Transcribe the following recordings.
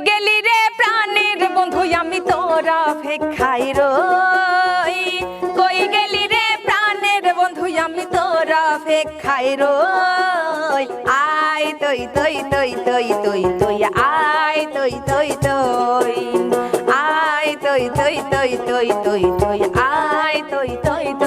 গেলি রে প্রাণের বন্ধু আমি তোরা ফেখাই রই কই গেলি রে প্রাণের বন্ধু আমি তোরা ফেখাই রই আয় তই তই তই তই তই তই আয় তই তই তই আয় তই তই তই তই তই তই আয় তই তই তই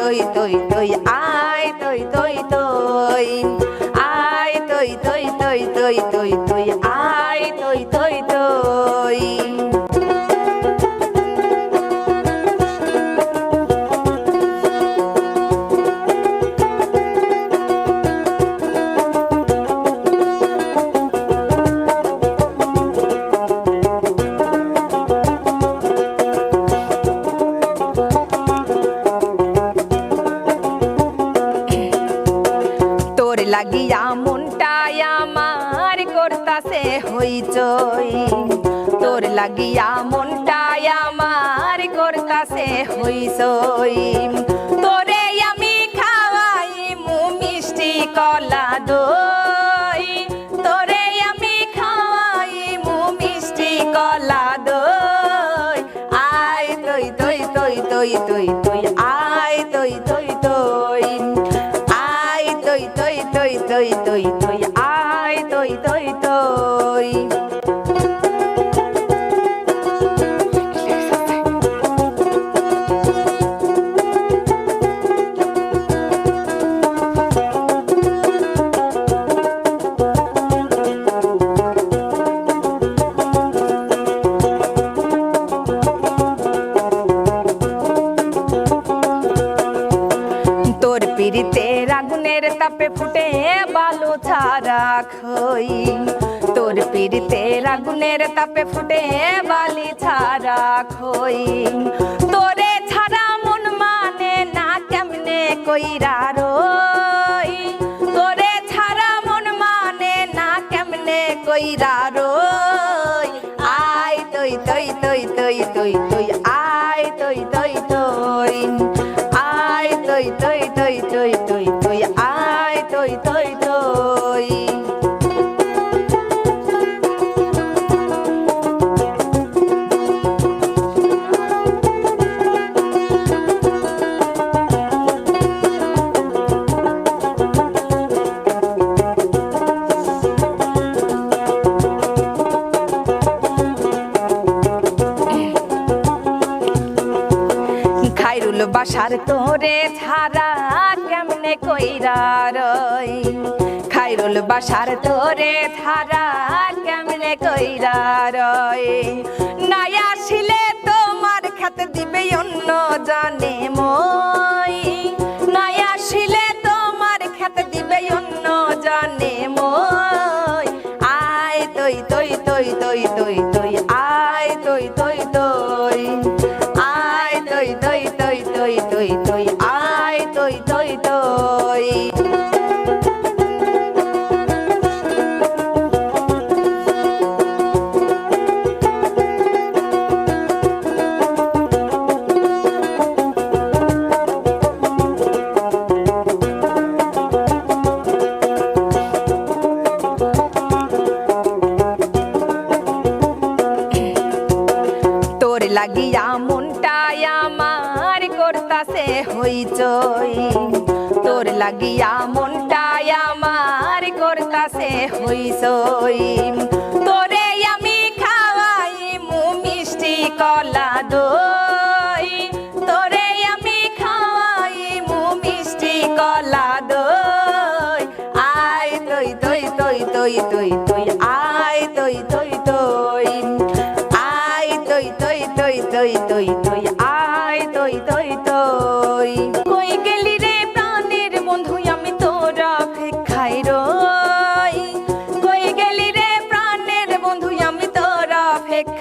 তই তই তই আয় তই তই তই আয় তই তই তই তই তই লাগিয়া মনটাই আমার করতাছে হইচই। তোর লাগিয়া মনটাই আমার করতাছে হইচই। তোরে আমি খাওয়াই মু মিষ্টি কলা দই। তোরে আমি খাওয়াই মু মিষ্টি কলা দই। আয় তই তই তই তই তই তই তই তই আয় তই তই তই তোর পিড়িতে আগুনের তাপে ফুটে বালু ছাড়া খই। তোর পিড়িতে আগুনের তাপে ফুটে বালি ছাড়া খই। তোরে ছাড়া মন মানে না কেমনে কইরা রই? তোরে ছাড়া মন মানে না কেমনে কইরা রই? আয় তই তই তই তই তই তই খাইরুল বাসার তোরে ছাড়া কেমনে কইরা রই? খাইরুল বাসার তোরে ছাড়া কেমনে কইরা রই? নাই আসিলে তোমার খেতে দিবে অন্য জানে মই। নাই আসিলে তোমার খেতে দিবে অন্য জানে মই। আয় তই তই তই তই তই তই আয় তই তই তই আয় তই তই তই তই আয় তই তই তই। লাগিয়া মনটাই আমার করতাছে হইচই। তোর লাগিয়া মনটাই আমার করতাছে হইচই। তোরে আমি খাওয়াই মু মিষ্টি কলা দই। তোরে আমি খাওয়াই মু মিষ্টি কলা দই। আয় তই তই তই তই তই তই তই তই তই আয় তই তই তই কই গেলি রে প্রাণের বন্ধু আমি তোরা খাই রই কই গেলি রে প্রাণের বন্ধু আমি তোরা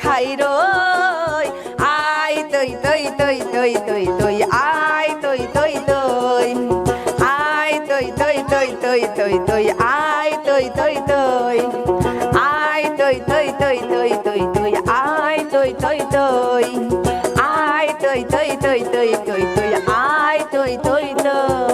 খাই রই আয় তই তই তই তই তই তই আয় তই তই তই আয় তই তই তই তই তই তই আয় তই তই তই তুই তুই তুই। আয় তুই তুই তুই তুই তুই তুই আয় তুই তুই তুই।